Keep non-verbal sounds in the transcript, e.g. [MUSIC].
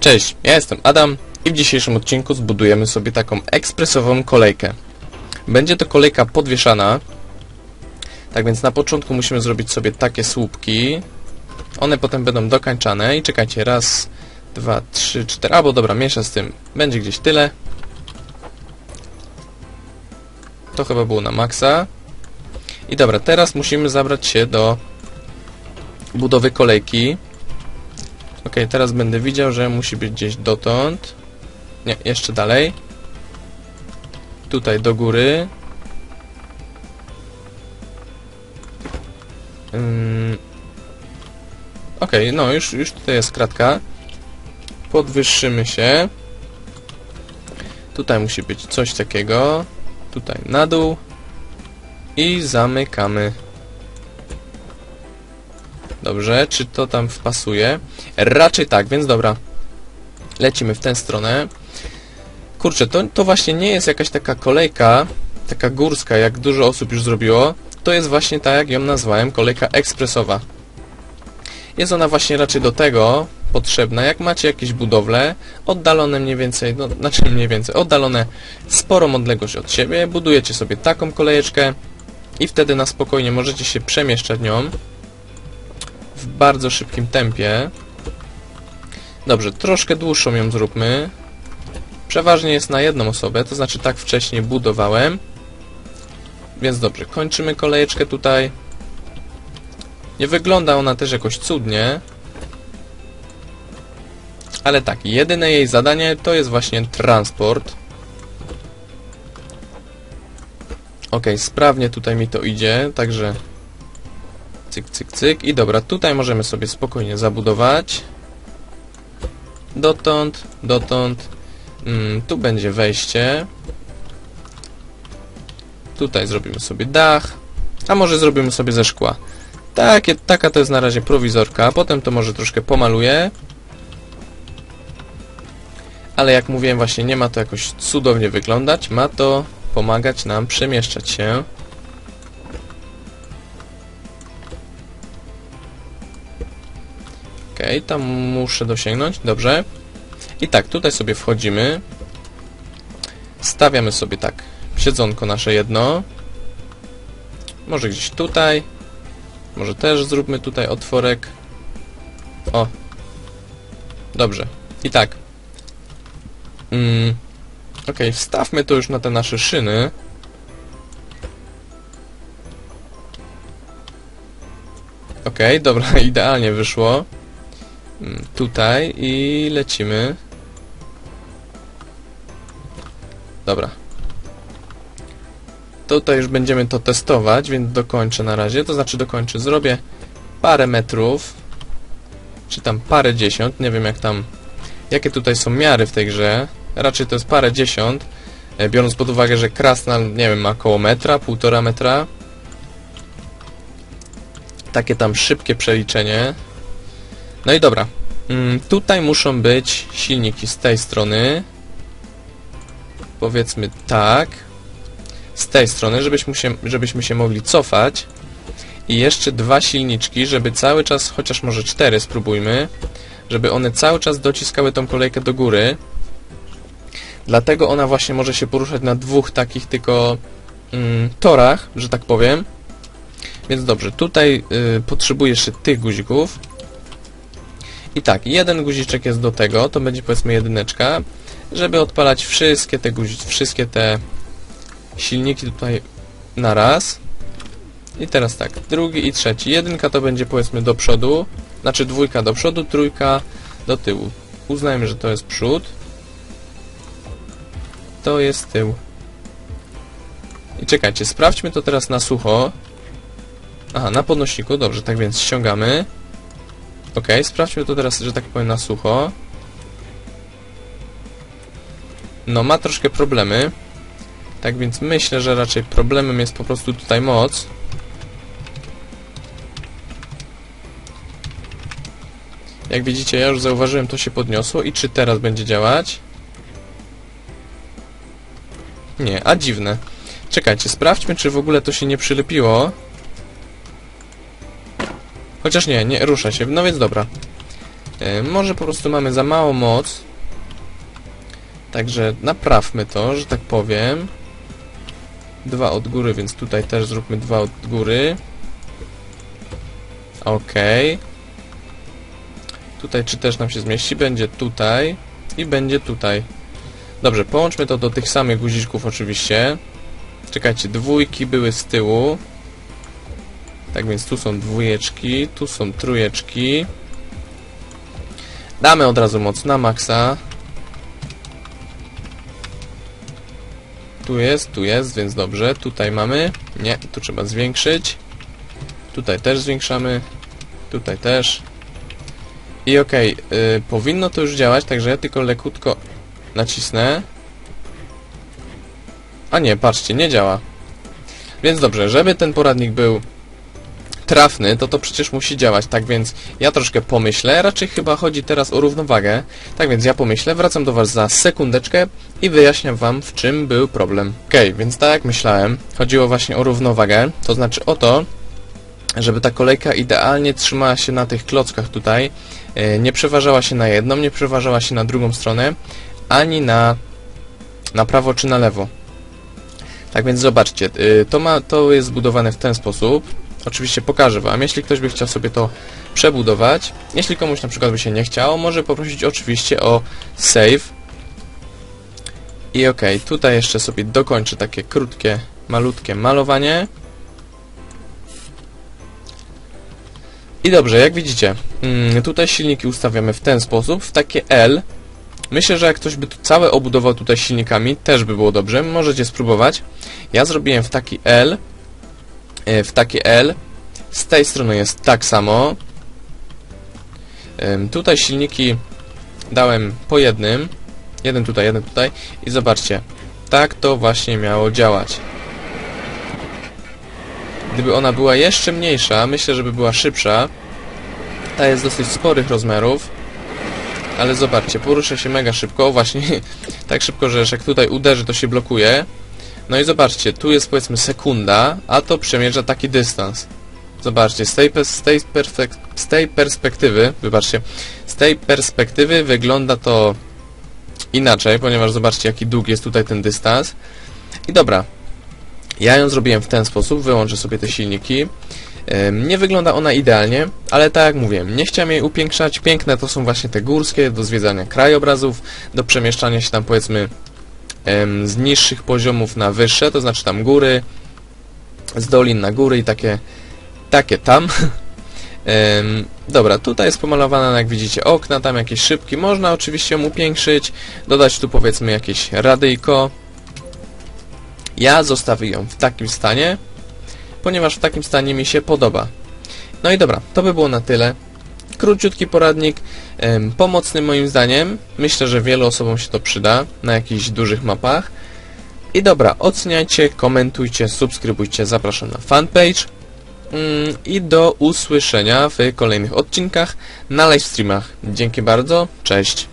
Cześć, ja jestem Adam i w dzisiejszym odcinku zbudujemy sobie taką ekspresową kolejkę. Będzie to kolejka podwieszana. Tak więc na początku musimy zrobić sobie takie słupki. One potem będą dokańczane i czekajcie, raz, dwa, trzy, cztery, albo dobra, mniejsza z tym. Będzie gdzieś tyle. To chyba było na maksa. I dobra, teraz musimy zabrać się do budowy kolejki. Ok, teraz będę widział, że musi być gdzieś dotąd. Nie, jeszcze dalej. Tutaj do góry. Ym... Ok, no już, już tutaj jest kratka. Podwyższymy się. Tutaj musi być coś takiego. Tutaj na dół. I zamykamy. Dobrze, czy to tam wpasuje? Raczej tak, więc dobra. Lecimy w tę stronę. Kurczę, to, to właśnie nie jest jakaś taka kolejka, taka górska, jak dużo osób już zrobiło. To jest właśnie tak, jak ją nazwałem, kolejka ekspresowa. Jest ona właśnie raczej do tego potrzebna, jak macie jakieś budowle oddalone mniej więcej, no, znaczy mniej więcej, oddalone sporą odległość od siebie, budujecie sobie taką kolejeczkę i wtedy na spokojnie możecie się przemieszczać nią bardzo szybkim tempie. Dobrze, troszkę dłuższą ją zróbmy. Przeważnie jest na jedną osobę, to znaczy tak wcześniej budowałem. Więc dobrze, kończymy kolejeczkę tutaj. Nie wygląda ona też jakoś cudnie. Ale tak, jedyne jej zadanie to jest właśnie transport. Ok, sprawnie tutaj mi to idzie, także cyk, cyk, cyk. I dobra, tutaj możemy sobie spokojnie zabudować. Dotąd, dotąd. Mm, tu będzie wejście. Tutaj zrobimy sobie dach. A może zrobimy sobie ze szkła. Takie, taka to jest na razie prowizorka. Potem to może troszkę pomaluję. Ale jak mówiłem właśnie, nie ma to jakoś cudownie wyglądać. Ma to pomagać nam przemieszczać się. Okej, okay, tam muszę dosięgnąć, dobrze. I tak, tutaj sobie wchodzimy. Stawiamy sobie tak siedzonko nasze jedno. Może gdzieś tutaj. Może też zróbmy tutaj otworek. O. Dobrze. I tak. Mm. Okej, okay, wstawmy to już na te nasze szyny. Okej, okay, dobra, [LAUGHS] idealnie wyszło. Tutaj i lecimy. Dobra. Tutaj już będziemy to testować, więc dokończę na razie. To znaczy dokończę. Zrobię parę metrów. Czy tam parę dziesiąt. Nie wiem jak tam... Jakie tutaj są miary w tej grze. Raczej to jest parę dziesiąt. e, Biorąc pod uwagę, że krasnal, nie wiem, ma około metra, półtora metra. Takie tam szybkie przeliczenie. No i dobra. Mm, tutaj muszą być silniki z tej strony. Powiedzmy tak. Z tej strony, żebyśmy się, żebyśmy się mogli cofać. I jeszcze dwa silniczki, żeby cały czas, chociaż może cztery spróbujmy, żeby one cały czas dociskały tą kolejkę do góry. Dlatego ona właśnie może się poruszać na dwóch takich tylko mm, torach, że tak powiem. Więc dobrze, tutaj y, potrzebuję jeszcze tych guzików. I tak, jeden guziczek jest do tego, to będzie powiedzmy jedyneczka, żeby odpalać wszystkie te guzi wszystkie te silniki tutaj na raz. I teraz tak, drugi i trzeci. Jedynka to będzie powiedzmy do przodu, znaczy dwójka do przodu, trójka do tyłu. Uznajmy, że to jest przód. To jest tył. I czekajcie, sprawdźmy to teraz na sucho. Aha, na podnośniku, dobrze, tak więc ściągamy. Ok, sprawdźmy to teraz, że tak powiem, na sucho. No, ma troszkę problemy. Tak więc myślę, że raczej problemem jest po prostu tutaj moc. Jak widzicie, ja już zauważyłem, to się podniosło. I czy teraz będzie działać? Nie, a dziwne. Czekajcie, sprawdźmy, czy w ogóle to się nie przylepiło. Chociaż nie, nie rusza się. No więc dobra. E, może po prostu mamy za mało moc. Także naprawmy to, że tak powiem. Dwa od góry, więc tutaj też zróbmy dwa od góry. Okej. Tutaj czy też nam się zmieści? Będzie tutaj i będzie tutaj. Dobrze, połączmy to do tych samych guziczków oczywiście. Czekajcie, dwójki były z tyłu. Tak więc tu są dwójeczki, tu są trójeczki. Damy od razu moc na maksa. Tu jest, tu jest, więc dobrze. Tutaj mamy. Nie, tu trzeba zwiększyć. Tutaj też zwiększamy. Tutaj też. I okej, y, powinno to już działać, także ja tylko lekutko nacisnę. A nie, patrzcie, nie działa. Więc dobrze, żeby ten poradnik był trafny, to to przecież musi działać, tak więc ja troszkę pomyślę, raczej chyba chodzi teraz o równowagę, tak więc ja pomyślę, wracam do Was za sekundeczkę i wyjaśniam Wam, w czym był problem. Okej, więc tak jak myślałem, chodziło właśnie o równowagę, to znaczy o to, żeby ta kolejka idealnie trzymała się na tych klockach tutaj, e, nie przeważała się na jedną, nie przeważała się na drugą stronę, ani na, na prawo czy na lewo. Tak więc zobaczcie, y, to, ma, to jest zbudowane w ten sposób. Oczywiście pokażę Wam, jeśli ktoś by chciał sobie to przebudować. Jeśli komuś na przykład by się nie chciało, może poprosić oczywiście o save. I ok, tutaj jeszcze sobie dokończę takie krótkie, malutkie malowanie. I dobrze, jak widzicie, mm, tutaj silniki ustawiamy w ten sposób, w takie L. Myślę, że jak ktoś by tu całe obudował tutaj silnikami, też by było dobrze. Możecie spróbować. Ja zrobiłem w taki L. e, W takie L. Z tej strony jest tak samo. Tutaj silniki dałem po jednym. Jeden tutaj, jeden tutaj. I zobaczcie. Tak to właśnie miało działać. Gdyby ona była jeszcze mniejsza, myślę, żeby była szybsza. Ta jest dosyć sporych rozmiarów. Ale zobaczcie, porusza się mega szybko, właśnie [LAUGHS] tak szybko, że jak tutaj uderzy, to się blokuje. No i zobaczcie, tu jest powiedzmy sekunda, a to przemierza taki dystans. Zobaczcie, z tej, z tej, z tej perspektywy, wybaczcie, z tej perspektywy wygląda to inaczej, ponieważ zobaczcie, jaki długi jest tutaj ten dystans. I dobra, ja ją zrobiłem w ten sposób, wyłączę sobie te silniki. Ym, Nie wygląda ona idealnie, ale tak jak mówiłem, nie chciałem jej upiększać. Piękne to są właśnie te górskie, do zwiedzania krajobrazów, do przemieszczania się tam powiedzmy em, z niższych poziomów na wyższe, to znaczy tam góry, z dolin na góry i takie, takie tam. [LAUGHS] Em, dobra, tutaj jest pomalowane, jak widzicie, okna, tam jakieś szybki. Można oczywiście ją upiększyć, dodać tu powiedzmy jakieś radyjko. Ja zostawię ją w takim stanie, ponieważ w takim stanie mi się podoba. No i dobra, to by było na tyle. Króciutki poradnik, pomocny moim zdaniem. Myślę, że wielu osobom się to przyda na jakichś dużych mapach. I dobra, oceniajcie, komentujcie, subskrybujcie, zapraszam na fanpage. Mm, I do usłyszenia w kolejnych odcinkach na livestreamach. Dzięki bardzo, cześć.